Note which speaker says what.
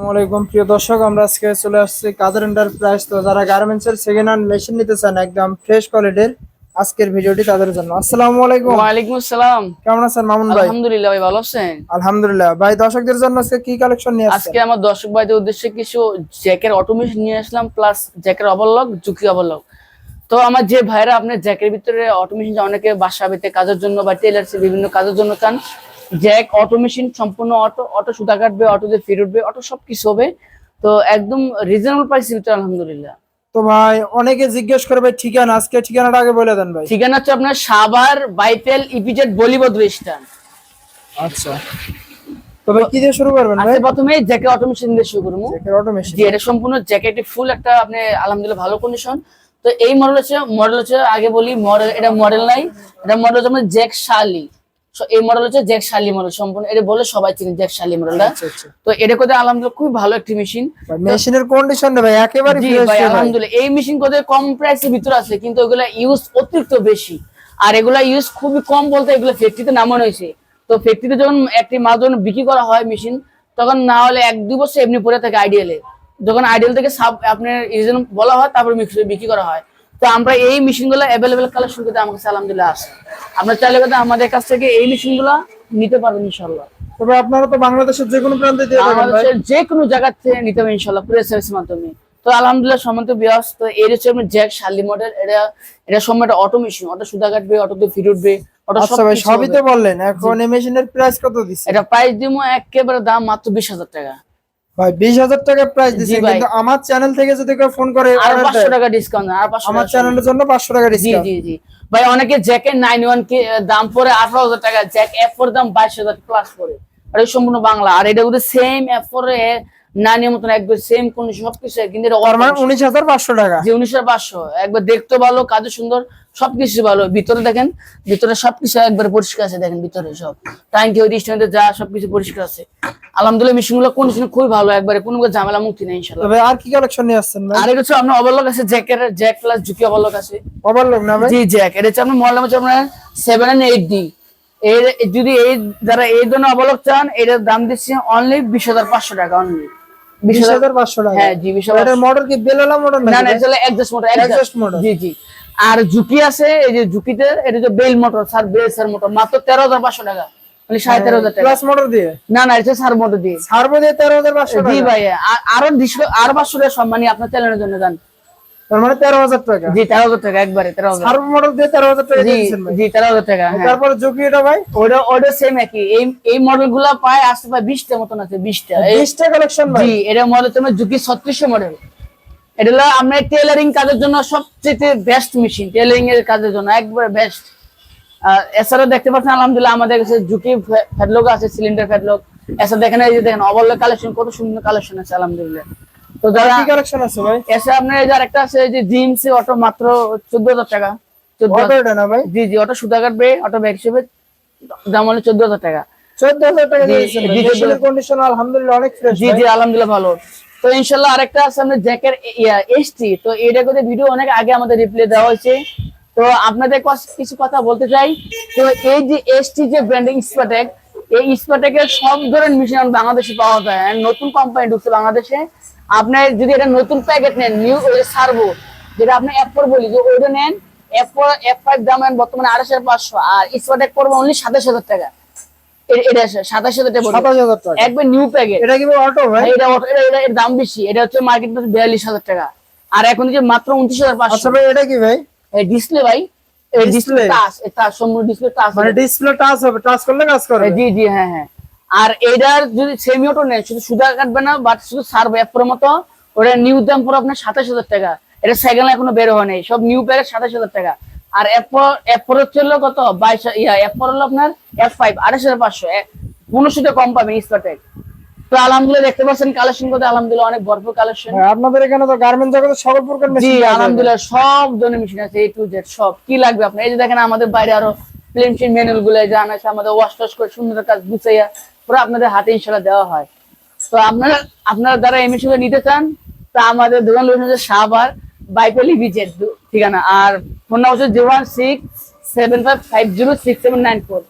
Speaker 1: আসসালামাইকুম প্রিয় দর্শক আমরা আজকে চলে আসছি কাদের এন্টারপ্রাইজ তো যারা গার্মেন্টস এর সেকেন্ড হ্যান্ড মেশিন নিতে চান একদম ফ্রেশ কোয়ালিটির আজকের ভিডিওটি তাদের জন্য। আসসালামু আলাইকুম
Speaker 2: আসসালাম।
Speaker 1: কেমন আছেন মামুন ভাই?
Speaker 2: আলহামদুলিল্লাহ ভাই ভালো আছেন?
Speaker 1: আলহামদুলিল্লাহ। ভাই দর্শকদের জন্য আজকে কি কালেকশন নিয়ে আসছেন?
Speaker 2: আজকে আমার দর্শক ভাইদের উদ্দেশ্যে কিছু জ্যাকের অটোমেশন নিয়ে আসলাম প্লাস জ্যাকের ওভারলক ঝুঁকি ওভারলক তো আমার যে ভাইরা আপনার জ্যাকের ভিতরে অটোমেশন অনেকে বাসা বেতে কাজের জন্য বা টেলার্সে বিভিন্ন কাজের জন্য চান জ্যাক অটোমেশন সম্পূর্ণ অটো অটো সুতা কাটবে অটো দিয়ে ফিট উঠবে অটো সবকিছু হবে। তো একদম রিজনেবল প্রাইসের ভিতরে আলহামদুলিল্লাহ।
Speaker 1: তো ভাই অনেকে জিজ্ঞেস করবে ঠিকানা? আজকে ঠিকানাটা আগে বলে দেন ভাই।
Speaker 2: ঠিকানা হচ্ছে আপনার সাভার বাইপেল ইপিজেড বলিবদ্র স্ট্যান্ড
Speaker 1: আচ্ছা। তো কি দিয়ে শুরু করবেন ভাই?
Speaker 2: প্রথমে জ্যাকের অটোমেশন দিয়ে শুরু করব।
Speaker 1: অটোমেশন
Speaker 2: জি এটা সম্পূর্ণ জ্যাকেটে ফুল একটা আপনি আলহামদুলিল্লাহ ভালো কন্ডিশন তো এই মডেল হচ্ছে মডেল হচ্ছে আগে বলি মডেল এটা মডেল নাই এটা মডেল হচ্ছে আপনার জ্যাক শালি এই মডেল হচ্ছে জ্যাক শালি মডেল সম্পূর্ণ এটা বলে সবাই চিনি জ্যাক শালি মডেলটা তো এটা করতে আলহামদুলিল্লাহ খুব ভালো একটি মেশিন
Speaker 1: মেশিনের কন্ডিশন ভাই একেবারে
Speaker 2: ভাই আলহামদুলিল্লাহ। এই মেশিন করতে কম প্রাইসের ভিতরে আছে কিন্তু ওগুলা ইউজ অতিরিক্ত বেশি। আর এগুলা ইউজ খুবই কম বলতে এগুলো ফ্যাক্টরিতে নামানো হয়েছে। তো ফ্যাক্টরিতে যখন একটি মাল যখন বিক্রি করা হয় মেশিন তখন না হলে এক দু বছর এমনি পড়ে থাকে আইডিয়ালে যখন আইডিয়াল থেকে সাব আপনার রিজন বলা হয় তারপর বিক্রি করা হয়। তো আমরা এই মেশিনগুলো অ্যাভেলেবেল কালেকশন করতে আমার কাছে আলহামদুলিল্লাহ আছে আপনার চাইলে কথা আমাদের কাছ থেকে এই মেশিনগুলো নিতে পারবেন ইনশাল্লাহ
Speaker 1: তবে আপনারা তো বাংলাদেশের যে কোনো প্রান্তে
Speaker 2: বাংলাদেশের যে কোনো জায়গা থেকে নিতে হবে ইনশাল্লাহ পুরো সার্ভিস মাধ্যমে। তো আলহামদুলিল্লাহ সমন্ত বিয়াস তো এর হচ্ছে আপনার জ্যাক শালি মডেল এটা এটা সময় একটা অটো মেশিন অটো সুতা কাটবে অটো দিয়ে ফিট উঠবে অটো
Speaker 1: আচ্ছা সবই তো বললেন এখন এই মেশিনের প্রাইস কত দিচ্ছে
Speaker 2: এটা প্রাইস দিব একেবারে দাম মাত্র বিশ হাজার টাকা।
Speaker 1: ভাই বিশ হাজার টাকা প্রাইস কিন্তু আমার চ্যানেল থেকে যদি কেউ ফোন করে
Speaker 2: আর টাকা ডিসকাউন্ট আর পাঁচশো
Speaker 1: আমার
Speaker 2: টাকা
Speaker 1: চ্যানেলের জন্য পাঁচশো টাকা ডিসকাউন্ট
Speaker 2: জি জি। ভাই অনেকে জ্যাকেট নাইন ওয়ান কে দাম পরে আঠারো হাজার টাকা জ্যাক এফ ফোর দাম বাইশ হাজার প্লাস পড়ে আর সম্পূর্ণ বাংলা। আর এটা কিন্তু সেম এফ ফোর নাইনের মতন একবার সেম কোন সবকিছু কিন্তু
Speaker 1: মানে উনিশ হাজার পাঁচশো টাকা।
Speaker 2: যে উনিশশো পাঁচশো। একবার দেখতে ভালো কাজে সুন্দর সবকিছু ভালো। ভিতরে দেখেন ভিতরে সবকিছু একবার পরিষ্কার আছে দেখেন ভিতরে সব। ট্যাঙ্কি ওই রেস্টুরেন্টে যা সবকিছু পরিষ্কার আছে। আলহামদুলিল্লাহ মেশিনগুলো কন্ডিশন খুবই ভালো একবারে কোনো ঝামেলা মুক্তি নেই
Speaker 1: তবে আর কি কালেকশন নিয়ে আসছেন
Speaker 2: আর এটা হচ্ছে আপনার ওভারলক আছে জ্যাকের জ্যাক প্লাস ঝুঁকি ওভারলক আছে।
Speaker 1: ওভারলোক না
Speaker 2: জি জ্যাক এটা হচ্ছে আপনার মডেল হচ্ছে আপনার সেভেন এন্ড এইট ডি এর যদি এই যারা এই ধরনের ওভারলক চান এটার দাম দিচ্ছে অনলি বিশ হাজার পাঁচশো টাকা অনলি বিশ
Speaker 1: বিশ
Speaker 2: হাজার
Speaker 1: হাজার পাঁচশো টাকা।
Speaker 2: হ্যাঁ জি বিশ
Speaker 1: এটার মডেল কি বেলোলা মডেল
Speaker 2: না না এটা হলো মোটর
Speaker 1: Exhaust motor।
Speaker 2: জি জি। আর ঝুঁকি আছে এই যে ঝুঁকিতে এটা যে bell motor sir bell motor মাত্র তেরো হাজার পাঁচশো টাকা। মানে সাড়ে তেরো হাজার টাকা।
Speaker 1: প্লাস মোটর দিয়ে?
Speaker 2: না না এটা সার মোটর দিয়ে। জি ভাই আর আরও ডিসকাউন্ট আরও পাঁচশো টাকা সম্মানী আপনার চ্যানেলের জন্য
Speaker 1: তার মানে তেরো হাজার টাকা।
Speaker 2: জি তেরো হাজার টাকা একবারে তেরো হাজার।
Speaker 1: সার্ভো মডেল দিয়ে তেরো হাজার টাকা
Speaker 2: জি তেরো হাজার টাকা হ্যাঁ।
Speaker 1: তারপরে ঝুঁকি এটা ভাই?
Speaker 2: ওটা ওটা সেম একই। এই এই মডেলগুলা প্রায় আসতে প্রায় বিশটা মতন আছে বিশটা। এই
Speaker 1: বিশটা কালেকশন ভাই।
Speaker 2: জি এটা মডেল তোমার ঝুঁকি ছত্রিশশো মডেল এটা হলো আমরা টেলারিং কাজের জন্য সবচেয়ে বেস্ট মেশিন টেলারিং এর কাজের জন্য একবার বেস্ট এছাড়াও দেখতে পাচ্ছেন আলহামদুলিল্লাহ আমাদের কাছে ঝুঁকি ফ্যাটলক আছে সিলিন্ডার এছাড়া দেখেন এই যে দেখেন অবল্য কালেকশন কত সুন্দর কালেকশন আছে আলহামদুলিল্লাহ। তো যারা
Speaker 1: কি কালেকশন আছে ভাই?
Speaker 2: এছাড়া আপনার এই যে আরেকটা আছে এই যে জিন্স অটো মাত্র চোদ্দ হাজার টাকা। চোদ্দ
Speaker 1: অটো এটা না ভাই?
Speaker 2: জি জি অটো সুতা কাটবে অটো ব্যাগ হিসেবে দাম হলো চোদ্দ হাজার টাকা।
Speaker 1: চোদ্দ হাজার টাকা দিয়েছেন মেশিনের কন্ডিশন আলহামদুলিল্লাহ অনেক ফ্রেশ
Speaker 2: জি জি আলহামদুলিল্লাহ ভালো। তো ইনশাল্লাহ আরেকটা আছে আমাদের জ্যাকের এসটি। তো এটা করে ভিডিও অনেক আগে আমাদের রিপ্লে দেওয়া হয়েছে। তো আপনাদের কিছু কথা বলতে চাই। তো এই যে এসটি যে ব্র্যান্ডিং স্পাটেক এই স্পাটেকের সব ধরনের মেশিন বাংলাদেশে পাওয়া যায়। নতুন কোম্পানি ঢুকছে বাংলাদেশে। আপনার যদি এটা নতুন প্যাকেট নেন নিউ সার্ভো যেটা আপনি অ্যাপ পর বলি যে ওইটা নেন অ্যাপ এফ ফাইভ দাম বর্তমানে আড়াইশ হাজার পাঁচশো আর স্পাটেক পড়বে অনলি সাতাশ হাজার টাকা। এটা সাতাশ হাজার টাকা একবার নিউ প্যাকেট
Speaker 1: এটা কি অটো ভাই?
Speaker 2: এটা এর দাম বেশি। এটা হচ্ছে মার্কেট বিয়াল্লিশ হাজার টাকা। আর এখন যে মাত্র উনত্রিশ হাজার
Speaker 1: আচ্ছা
Speaker 2: পাঁচশো
Speaker 1: এটা কি ভাই?
Speaker 2: ডিসপ্লে ভাই ডিসপ্লে? টাচ সম্পূর্ণ ডিসপ্লে টাচ
Speaker 1: মানে ডিসপ্লে টাচ হবে টাচ করলে কাজ করবে
Speaker 2: জি জি হ্যাঁ হ্যাঁ। আর এটার যদি সেমি অটো নেন শুধু সুদা কাটবে না বাট শুধু সার্ভ অ্যাপের মতো ওটা নিউ দাম পুরো আপনার সাতাশ হাজার টাকা। এটা সেকেন্ড এখনও বের হয়নি সব নিউ প্যাকেট সাতাশ হাজার টাকা। আর অ্যাপর হচ্ছে হলো কত? বাইশ ইয়া অ্যাপর হলো আপনার এফ ফাইভ আঠাশ হাজার পাঁচশো পনেরোশোতে কম পাবেন স্পটেক তো আলহামদুলিল্লাহ দেখতে পাচ্ছেন কালেকশন করতে আলহামদুলিল্লাহ অনেক ভরপুর কালেকশন
Speaker 1: হ্যাঁ, আপনাদের এখানে তো গার্মেন্ট জগতে সকল প্রকার মেশিন
Speaker 2: আলহামদুলিল্লাহ সব ধরনের মেশিন আছে এ টু জেড সব। কি লাগবে আপনার? এই যে দেখেন আমাদের বাইরে আরও প্লেন মেশিন ম্যানুয়ালগুলো আমাদের ওয়াশ টাশ করে সুন্দর কাজ গুছাইয়া পুরো আপনাদের হাতে ইনশাল্লাহ দেওয়া হয়। তো আপনারা আপনারা এই মেশিন নিতে চান, তা আমাদের দোকান লোক হচ্ছে সাবার বাইপলি বিজের ঠিকানা। আর ফোন নাম্বার হচ্ছে zero one six seven five five zero six seven nine four